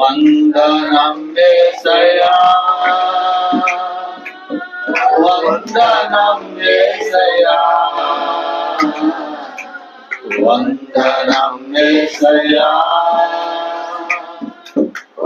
వందనమే సయా వందనమే సయా వందనమే సయా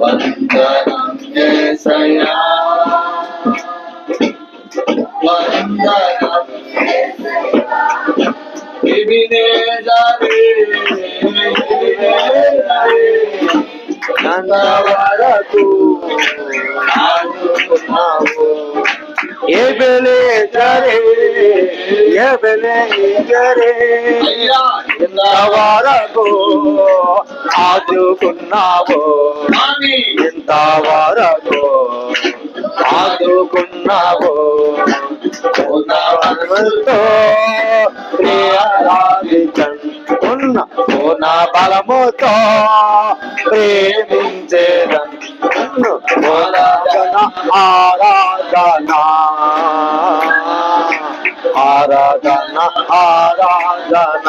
वन्दनं केशया वन्दनं विविने जरे विविने जरे नन्दवरतु आदु नावो ये बेले जरे ये बेले जरे వరకు ఆదుకున్నావు? స్వామి ఇంత వరకు ఆదుకున్నావు ఉన్న పూర్ణ బలముతో ప్రేమించేదన్ ఆరాధన. ఆరాధన ఆరాధన.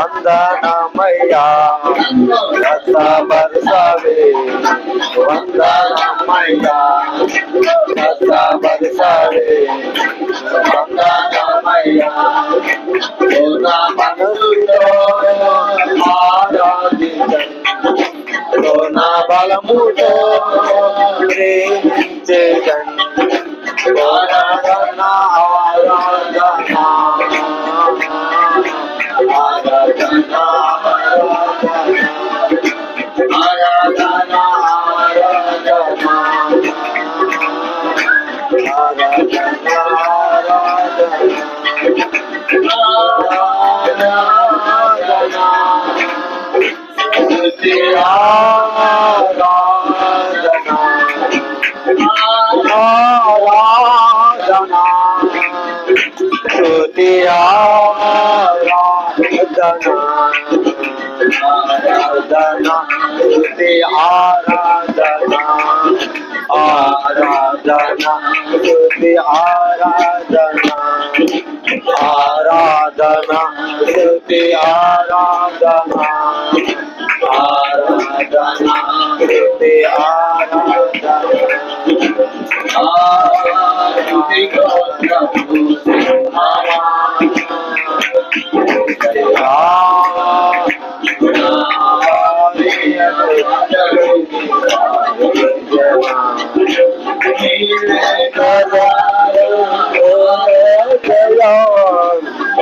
వందనమయ్యా. రక్త బరుసవే వందనమయ్యా. రక్త బరుసవే వందనమయ్యా. మనసుతో ఆరాధించ आराधना तुझे आराधना आराधना तुझे आराधना आराधना कृति आराधना। आराधना कृति आराधना। आरती प्रभु Thank you.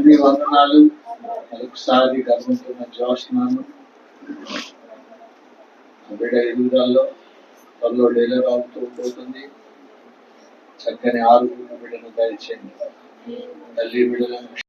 తండ్రి వందనాలు. మరొకసారి గర్వంతో జోస్తున్నాను బిడ్డ ఎదుగుదలలో త్వరలో డెలివరీ అవుతూ పోతుంది. చక్కని ఆరోగ్య బిడ్డను దయచేయండి. తల్లి బిడ్డలను